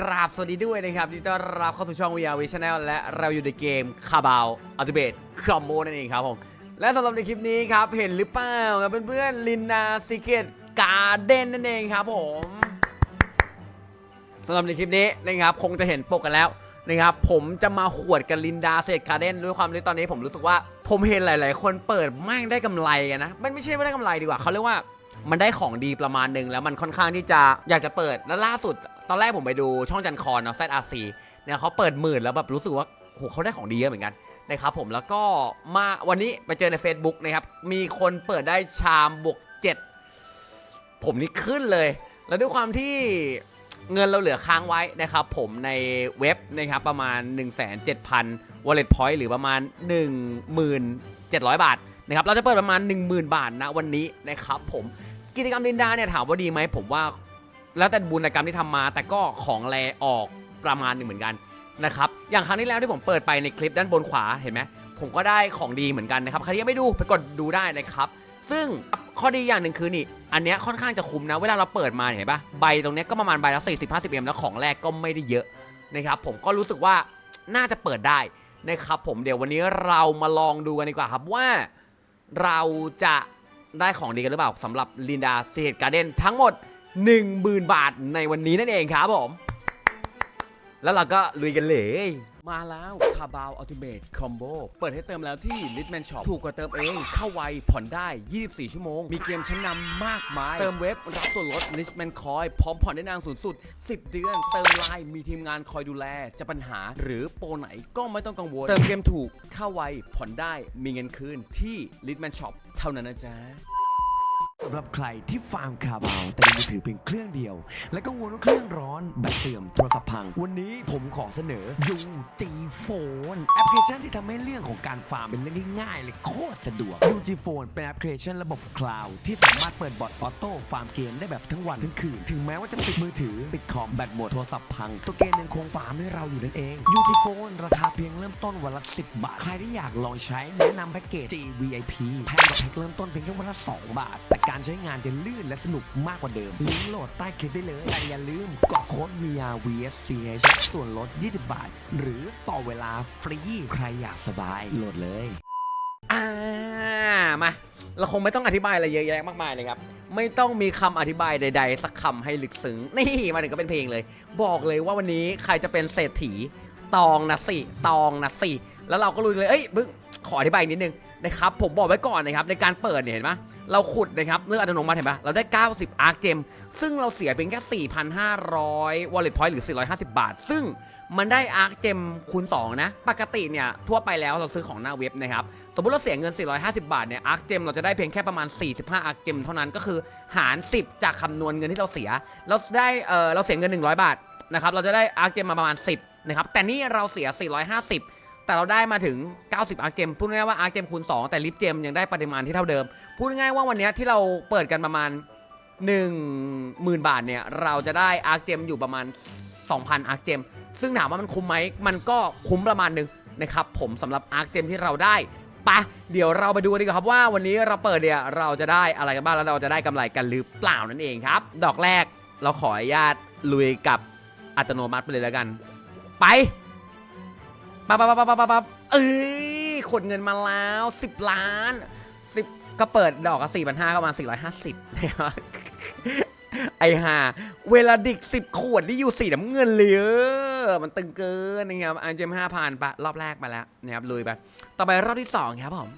กราบสวัสดีด้วยนะครับที่ต้อนรับเข้าสู่ช่อง VR v Channel และเราอยู่ในเกมคาบาวอัลติเบตคอมโบนั่นเองครับผม และสำหรับในคลิปนี้ครับ เห็นหรือเปล่าครับเพื่อนๆลินนาซีเกตการ์เด้นนั่นเองครับผมสำหรับในคลิปนี้นะครับคงจะเห็นปกกันแล้วนะครับผมจะมาหวดกับลินดาเซตการ์เด้นด้วยความที่ตอนนี้ผมรู้สึกว่า ผมเห็นหลาย ๆ คนเปิดแม่งได้กำไรกันนะมันไม่ใช่ไม่ได้กำไรดีกว่าเขาเรียกว่ามันได้ของดีประมาณหนึ่งแล้วมันค่อนข้างที่จะอยากจะเปิดแล้วล่าสุด อนแรกผมไปดูช่องจันคอนเนาะ ZRC เนี่ยเขาเปิดหมื่นแล้วแบบรู้สึกว่าโหเขาได้ของดีเยอะเหมือนกันนะครับผมแล้วก็มาวันนี้ไปเจอใน Facebook นะครับ มีคนเปิดได้ชามบวก7ผมนี่ขึ้นเลย แล้วด้วยความที่เงินเราเหลือค้างไว้นะครับผมในเว็บนะครับประมาณ 17,000 wallet point หรือประมาณ 1700 บาทนะครับเราจะเปิดประมาณ 10,000 บาทนะวันนี้นะครับผมกิจกรรมลินดาเนี่ยถามว่าดีไหมผมว่า แล้วแต่บุญกรรมที่ทำมา แต่ก็ของแลออกประมาณหนึ่งเหมือนกันนะครับอย่างครั้งที่แล้วที่ผมเปิดไปในคลิปด้านบนขวาเห็นไหมผมก็ได้ของดีเหมือนกันนะครับใครยังไม่ดูไปกดดูได้นะครับ ซึ่งข้อดีอย่างหนึ่งคือนี่ อันเนี้ยค่อนข้างจะคุ้มนะ เวลาเราเปิดมาเห็นปะใบตรงเนี้ยก็ประมาณใบละ40 50เอ็มแล้วของแรกก็ไม่ได้เยอะนะครับผมก็รู้สึกว่าน่าจะเปิดได้นะครับผมเดี๋ยววันนี้เรามาลองดูกันดีกว่าครับว่าเราจะได้ของดีกันหรือเปล่าสำหรับลินดาเซตการ์เดนทั้งหมด 10,000 บาทในวันนี้นั่นเองครับผม แล้วเราก็ลุยกันเลย มาแล้วคาบาวอัลติเม e คอมโบเปิดให้เติมแล้วที่ Litman Shop ถูกกว่าเติมเอง เข้าไว ผ่อนได้ 24 ชั่วโมง มีเกมชั้นนำมากมาย เติมเว็บ รับส่วนลด Litman Coin พร้อมผ่อนได้นานสูงสุด 10 เดือน เติมไลน์มีทีมงานคอยดูแล จะปัญหาหรือโปรไหนก็ไม่ต้องกังวล เติมเกมถูกเข้าไวผ่อนได้มีเงินคืนที่ Litman Shop เท่านั้นนะจ๊ะ สำหรับใครที่ฟาร์มคาบาวแต่มีมือถือเพียงเครื่องเดียว และกังวลว่าเครื่องร้อนแบตเสื่อมโทรศัพท์พัง วันนี้ผมขอเสนอ UG Phone แอปพลิเคชันที่ทำให้เรื่องของการฟาร์มเป็นเรื่องที่ง่ายเลยโคตรสะดวก UG Phone เป็นแอปพลิเคชันระบบคลาวด์ที่สามารถเปิดบอทออโต้ฟาร์มเกมได้แบบทั้งวันทั้งคืน ถึงแม้ว่าจะปิดมือถือปิดคอมแบตหมดโทรศัพท์พัง ตัวเกมยังคงฟาร์มให้เราอยู่นั่นเอง UG Phone ราคาเพียงเริ่มต้นวันละ10 บาท ใครที่อยากลองใช้แนะนำแพ็กเกจ GVIP แพงกว่าแพ็กเริ่มต้นเพียงแค่วันละ2บาทแต่การใช้งานจะลื่นและสนุกมากกว่าเดิม ลิงก์โหลดใต้คลิปได้เลย แต่อย่าลืมกรอกโค้ด VR VSCH ส่วนลด 20 บาท หรือต่อเวลาฟรี ใครอยากสบายโหลดเลย อ่า มา เราคงไม่ต้องอธิบายอะไรเยอะแยะมากมายเลยครับ ไม่ต้องมีคำอธิบายใด ๆ สักคำให้ลึกซึ้ง นี่มาถึงก็เป็นเพลงเลย บอกเลยว่าวันนี้ใครจะเป็นเศรษฐี ตองนะสิ ตองนะสิ แล้วเราก็รู้เลย เอ้ยบึ้งขออธิบายนิดนึงนะครับ ผมบอกไว้ก่อนนะครับในการเปิดเนี่ยเห็นไหม เราขุดนะครับเลือกอัตโนมัติเห็นปะเราได้ 90 อาร์คเจมซึ่งเราเสียเพียงแค่ 4,500 wallet point หรือ 450 บาท ซึ่งมันได้อาร์คเจมคูณ 2 นะ ปกติเนี่ย ทั่วไปแล้วเราซื้อของหน้าเว็บนะครับ สมมติเราเสียเงิน 450 บาทเนี่ยอาร์คเจมเราจะได้เพียงแค่ประมาณ 45 อาร์คเจมเท่านั้นก็คือหาร 10 จากคำนวณเงินที่เราเสีย เราได้เออเราเสียเงิน 100 บาทนะครับเราจะได้อาร์คเจมมาประมาณ 10นะครับแต่นี่เราเสีย 450 แต่เราได้มาถึง 90 อาร์เจมพูดง่ายๆว่าอาร์เจมคูณ 2 แต่ลิฟเจมยังได้ปริมาณที่เท่าเดิม พูดง่ายๆว่าวันนี้ที่เราเปิดกันประมาณ 10,000 บาทเนี่ย เราจะได้อาร์เจมอยู่ประมาณ 2,000 อาร์เจมซึ่งถามว่ามันคุ้มไหมมันก็คุ้มประมาณหนึงนะครับผมสำหรับอาร์เจมที่เราได้ปะเดี๋ยวเราไปดูกันดีกว่าครับว่าวันนี้เราเปิดเนี่ยเราจะได้อะไรกันบ้างแล้วเราจะได้กำไรกันหรือเปล่านั่นเองครับ ดอกแรกเราขออนุญาตลุยกับอัตโนมัติไปเลยแล้วกัน ไป ปั๊บปั๊บปั๊บปั๊บปั๊บเอ้ยขนเงินมาแล้วสิบล้านสิบก็เปิดดอกก็สี่พันห้าเข้มาสี่ร้อยห้าสิบนะครัไอห่าเวลาดิกสิบขวดที่อยู่สีน้ำเงินเลยอมันตึงเกินนะครับอันเจมห้าพันปะรอบแรกมาแล้วนะครับลุยไปต่อไปรอบที่สองครับผม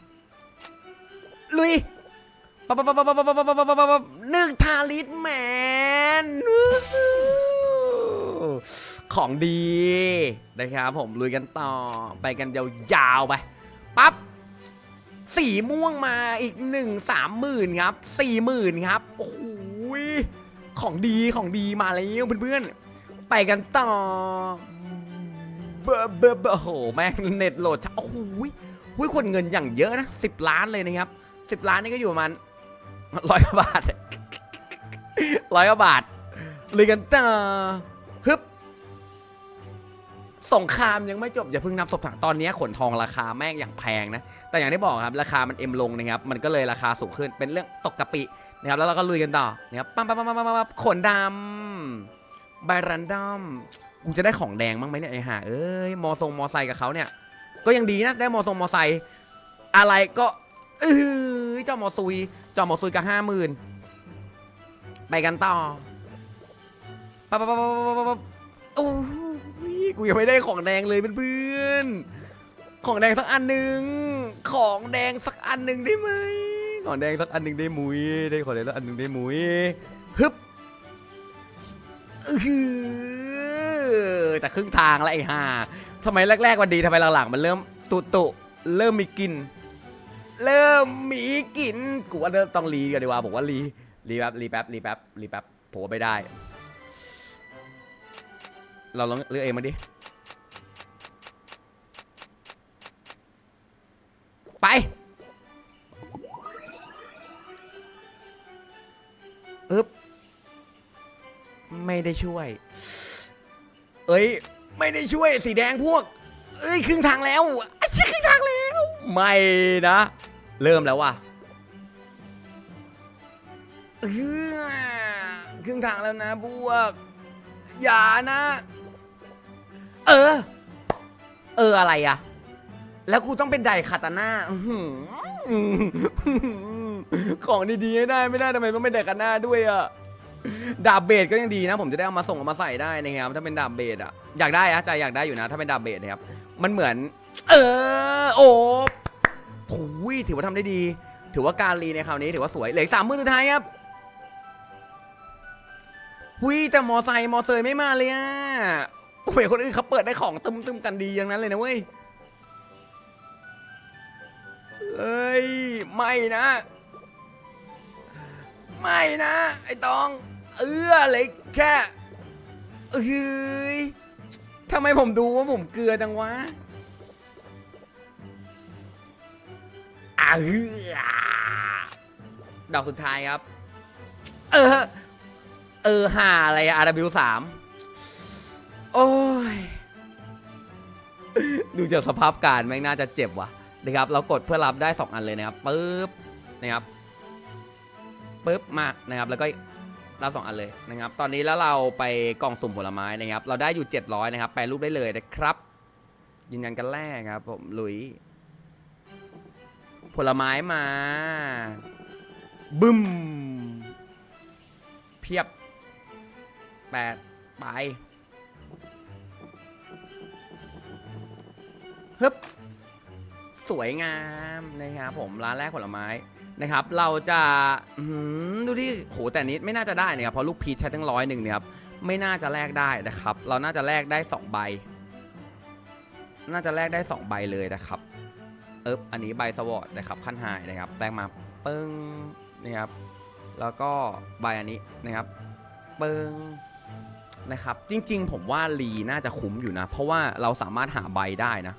ลุยปั๊บปั๊บปั๊บปั๊บปั๊บปั๊บปั๊บหนึ่งทาลิสแมน ของดีนะครับผมลุยกันต่อไปกันยาวๆไปปั๊บสีม่วงมาอีกหนึ่งสามหมื่นครับสี่หมื่นครับโอ้โหยของดีของดีมาแล้วเพื่อนๆ ไปกันต่อเบอร์เบอร์เบอโอ้โหแม่งเน็ตโหลดช้าโอ้โหหุ้ยคนเงินอย่างเยอะนะสิบล้านเลยนะครับสิบล้านนี่ก็อยู่ประมาณร้อยกว่าบาทร้อยกว่าบาทเลยกันต่อ สงครามยังไม่จบอย่าเพิ่งนับศพถังตอนนี้ขนทองราคาแม่งอย่างแพงนะ แต่อย่างที่บอกครับราคามันเอ็มลงนะครับมันก็เลยราคาสูงขึ้นเป็นเรื่องตกกะปินะครับแล้วเราก็ลุยกันต่อนะครับปั๊มปั๊มปั๊มปั๊มปั๊มขนดำใบรันดอมกูจะได้ของแดงบ้างไหมเนี่ยไอ้ห่าเอ้ยมอทรงมอไซค์กับเขาเนี่ย ก็ยังดีนะได้มอทรงมอไซค์อะไรก็เออเจ้ามอซุยเจ้ามอซุยกับห้าหมื่นไปกันต่อปั๊บปั๊บปั๊บปั๊บปั๊บปั๊บโอ้ กูยังไม่ได้ของแดงเลยเพื่อนๆของแดงสักอันหนึ่งของแดงสักอันหนึ่งได้ไหมของแดงสักอันหนึ่งได้มุยได้ของแดงสักอันหนึ่งได้มุยฮึบแต่ครึ่งทางแล้วไอ้ห่าทำไมแรกๆมันดีทำไมหลังๆมันเริ่มตุตุเริ่มมีกลิ่นเริ่มมีกลิ่นกูว่าเริ่มต้องรีกันดีกว่าบอกว่ารีรีแป๊บรีแป๊บรีแป๊บรีแป๊บผมว่าไม่ได้ เราลองเลือกเองมาดิ ไป อึ๊บ ไม่ได้ช่วย เอ้ย ไม่ได้ช่วยสีแดงพวก เอ้ย ครึ่งทางแล้วอ้าวครึ่งทางแล้ว ไม่นะ เริ่มแล้วว่ะครึ่งทางแล้วนะพวก อย่านะ เออ เอออะไรอะแล้วกูต้องเป็นไดคาตาน่าอื้อหือของดีๆให้ได้ไม่ได้ทำไมต้องเป็นไดคาตาน่าด้วยอะดาบเบดก็ยังดีนะ ผมจะได้เอามาส่งเอามาใส่ได้นะครับถ้าเป็นดาบเบดอะอยากได้อะใจอยากได้อยู่นะ ถ้าเป็นดาบเบดนะครับมันเหมือน เออ โอ้โหถือว่าทำได้ดี ถือว่าการรีในคราวนี้ถือว่าสวยเหลือสามมือสุดท้ายครับหุยแต่มอไซค์มอเซยไม่มาเลยอะ โอ้ยคนอื่นเขาเปิดได้ของตึมตึมๆกันดีอย่างนั้นเลยนะเว้ยเอ้ยไม่นะ ไม่นะ ไอ้ตอง เออเล็กแค่เอ้ยทำไมผมดูว่าผมเกลือจังวะอะเฮ้อดอกสุดท้ายครับ เออ เออหาอะไรอะ RW สาม โอ้ย ดูจากสภาพการแม่งน่าจะเจ็บว่ะนะครับ เรากดเพื่อรับได้ 2 อันเลยนะครับปึ๊บนะครับปุ๊บมานะครับ แล้วก็รับสองอันเลยนะครับ ตอนนี้แล้วเราไปกล่องสุ่มผลไม้นะครับ เราได้อยู่ 700 นะครับ แปลรูปได้เลยนะครับ ยืนยันกันแรกครับ ผมลุย ผลไม้มา บึ้ม เพียบแปดไป ฮึบสวยงามนะครับผมร้านแรกผลไม้นะครับ เราจะดูดิโหแต่นนี้ไม่น่าจะได้นะครับเพราะลูกพีชใช้ตั้งร้อยหนึ่งเนี่ยครับไม่น่าจะแลกได้นะครับ เราน่าจะแลกได้ 2 ใบ น่าจะแลกได้ 2 ใบเลยนะครับ เอ๊บอันนี้ใบสวอตนะครับขั้นไฮนะครับแลกมาปึ้งนะครับ แล้วก็ใบอันนี้นะครับปึ้งนะครับ จริง ๆ ผมว่าลีน่าจะคุ้มอยู่นะ เพราะว่าเราสามารถหาใบได้นะ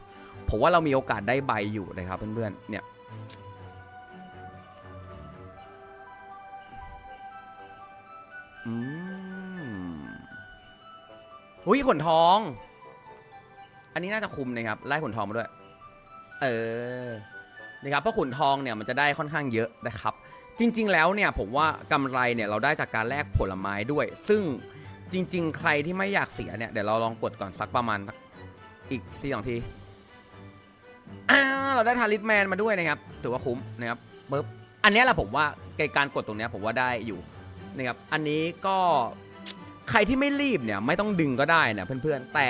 ผมว่าเรามีโอกาสได้ใบอยู่นะครับเพื่อนๆ เนี่ย อืมหุ้ยขนทอง อันนี้น่าจะคุมนะครับ ไล่ขนทองมาด้วย เออ นะครับ เพราะขนทองเนี่ยมันจะได้ค่อนข้างเยอะนะครับ จริง ๆ แล้วเนี่ยผมว่ากำไรเนี่ยเราได้จากการแลกผลไม้ด้วย ซึ่งจริง ๆ ใครที่ไม่อยากเสียเนี่ยเดี๋ยวเราลองกดก่อนสักประมาณอีกสี่สองที อ่าเราได้ทาริสแมนมาด้วยนะครับ ถือว่าคุ้มนะครับปึ๊บอันนี้แหละผมว่าการกดตรงนี้ผมว่าได้อยู่นะครับอันนี้ก็ใครที่ไม่รีบเนี่ยไม่ต้องดึงก็ได้นะเพื่อนๆ แต่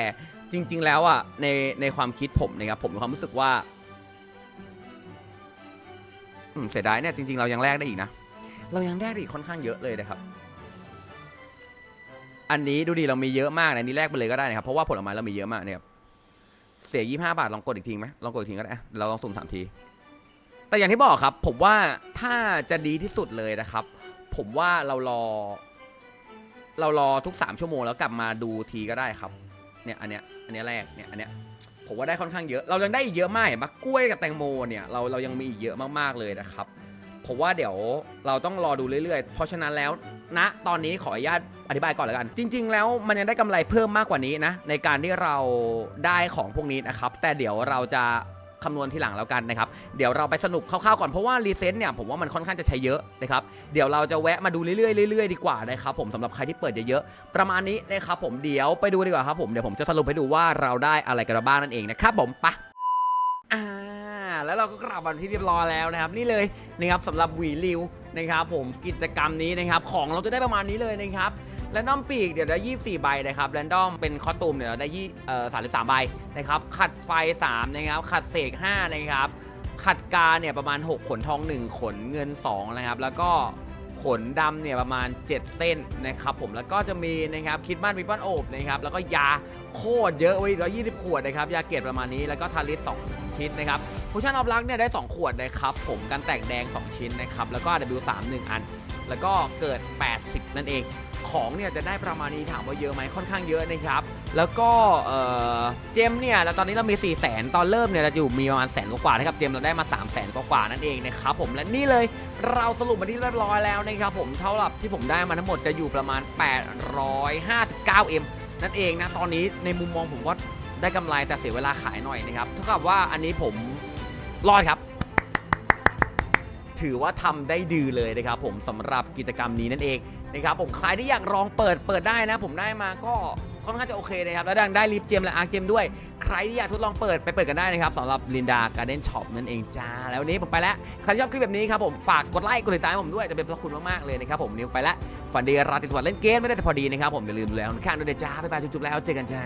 จริง ๆ แล้วอะในในความคิดผมนะครับผมมีความรู้สึกว่าเสียดายเนี่ยจริง ๆ เรายังแลกได้อีกนะ เรายังแลกได้อีกค่อนข้างเยอะเลยนะครับ อันนี้ดูดีเรามีเยอะมากนะนนี้แลกไปเลยก็ได้นะครับเพราะว่าผลไม้เรามีเยอะมากนะครับ เสียยี่ห้าบาทลองกดอีกทีไหมลองกดอีกทีก็ได้อะเราลองสุ่มสามที แต่อย่างที่บอกครับ ผมว่าถ้าจะดีที่สุดเลยนะครับ ผมว่าเรารอ เรารอทุก3ชั่วโมงแล้วกลับมาดูทีก็ได้ครับ เนี่ยอันเนี้ยอันเนี้ยแรกเนี่ยอันเนี้ยผมว่าได้ค่อนข้างเยอะ เรายังได้อีกเยอะมากเห็นปะกล้วยกับแตงโมเนี่ยเราเรายังมีอีกเยอะมากๆเลยนะครับ ผมว่าเดี๋ยวเราต้องรอดูเรื่อยๆ เพราะฉะนั้นแล้วณตอนนี้ขออนุญาต อธิบายก่อนแล้วกัน จริง ๆ แล้วมันยังได้กำไรเพิ่มมากกว่านี้นะ ในการที่เราได้ของพวกนี้นะครับ แต่เดี๋ยวเราจะคำนวณทีหลังแล้วกันนะครับ เดี๋ยวเราไปสนุกคร่าวๆก่อนเพราะว่ารีเซ็ตเนี่ยผมว่ามันค่อนข้างจะใช้เยอะนะครับ เดี๋ยวเราจะแวะมาดูเรื่อยๆเรื่อยๆดีกว่านะครับผมสำหรับใครที่เปิดเยอะๆประมาณนี้นะครับผมเดี๋ยวไปดูดีกว่าครับผมเดี๋ยวผมจะสรุปให้ดูว่าเราได้อะไรกันบ้างนั่นเองนะครับผมไปะอ่าแล้วเราก็กลับมาที่เรียบร้อยแล้วนะครับ นี่เลยนะครับสำหรับหวีริวนะครับผมกิจกรรมนี้นะครับของเราจะได้ประมาณนี้เลยนะครับ แรนดอมปีกเดี๋ยวได้24 ใบนะครับแรนดอมเป็นคอสตูมเดี๋ยวได้ยี่เอ่อ33 ใบนะครับขัดไฟ 3 นะครับ ขัดเสก 5 นะครับ ขัดกาเนี่ยประมาณ 6 ขนทอง 1 ขนเงิน 2 นะครับ แล้วก็ขนดำเนี่ยประมาณ 7 เส้นนะครับผมแล้วก็จะมีนะครับคิดบ้านวิปปอนโอบนะครับแล้วก็ยาโคตรเยอะเว้ร้อยยี่สิบขวดนะครับยาเกรดประมาณนี้แล้วก็ทาริส2ชิ้นนะครับผู้ชั่นออฟลักเนี่ยได้ 2 ขวดนะครับผมกันแตกแดง 2 ชิ้นนะครับแล้วก็ W3 1 อัน แล้วก็เกิด 80 นั่นเอง ของเนี่ยจะได้ประมาณนี้ถามว่าเยอะไหมค่อนข้างเยอะนะครับ แล้วก็เอ่อเจมเนี่ยแล้วตอนนี้เรามี 4 0 0 0 0ตอนเริ่มเนี่ยเราอยู่มีประมาณแสนกว่าๆนะครับเจมเราได้มา3 0 0 0 0 0กว่าๆนั่นเองนะครับผมและนี่เลยเราสรุปมาที่เรียบร้อยแล้วนะครับผมเท่ากับที่ผมได้มาทั้งหมดจะอยู่ประมาณ 859M นั่นเองนะตอนนี้ในมุมมองผมว่าได้กำไรแต่เสียเวลาขายหน่อยนะครับเท่ากับว่าอันนี้ผมรอดครับถือว่าทำได้ดีเลยนะครับผมสำหรับกิจกรรมนี้นั่นเอง นะครับผมใครที่อยากลองเปิดเปิดได้นะ ผมได้มาก็ค่อนข้างจะโอเคนะครับแล้วดังได้ลิฟเจมและอาร์เจมด้วย ใครที่อยากทดลองเปิดไปเปิดกันได้นะครับสำหรับลินดาการ์เด้นช็อปนั่นเองจ้า แล้ววันนี้ผมไปแล้ว ใครที่ชอบคลิปแบบนี้ครับผมฝากกดไลค์กดติดตามให้ผมด้วยจะเป็นพระคุณมากๆเลยนะครับผมนี้ไปแล้วฝันดีราตรีสวัสดิ์เล่นเกมไม่ได้แต่พอดีนะครับผมอย่าลืมดูแลคนข้างด้วยนะจ้าบ๊ายบายจุ๊บๆแล้วเจอกันจ้า